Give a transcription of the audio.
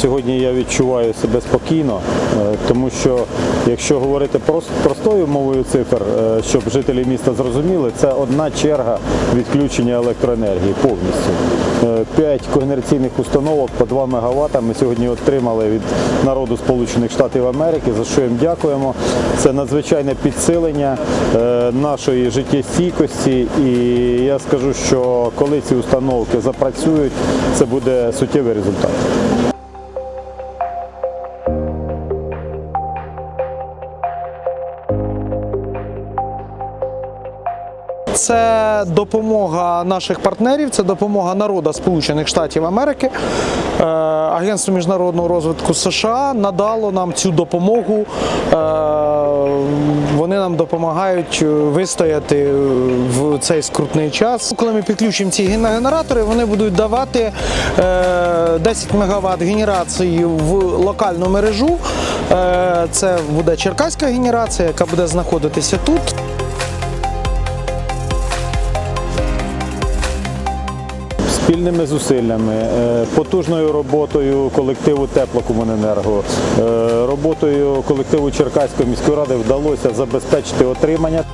сьогодні я відчуваю себе спокійно, е, тому що якщо говорити простою мовою цифр, е, щоб жителі міста зрозуміли, це одна черга відключення електроенергії повністю. Е, П'ять когенераційних установок по 2 МВт ми сьогодні отримали від народу Сполучених Штатів Америки, за що їм дякуємо. Це надзвичайне підсилення нашої життєстійкості. І я скажу, що коли ці установки запрацюють, це буде суттєвий результат. Це допомога наших партнерів, це допомога народу Сполучених Штатів Америки. Е, Агентство міжнародного розвитку США надало нам цю допомогу. Е, Вони нам допомагають вистояти в цей скрутний час. Коли ми підключимо ці генератори, вони будуть давати е, 10 МВт генерації в локальну мережу. Е, Це буде черкаська генерація, яка буде знаходитися тут. Спільними зусиллями, е, потужною роботою колективу Теплокомуненерго, е, роботою колективу Черкаської міської ради вдалося забезпечити отримання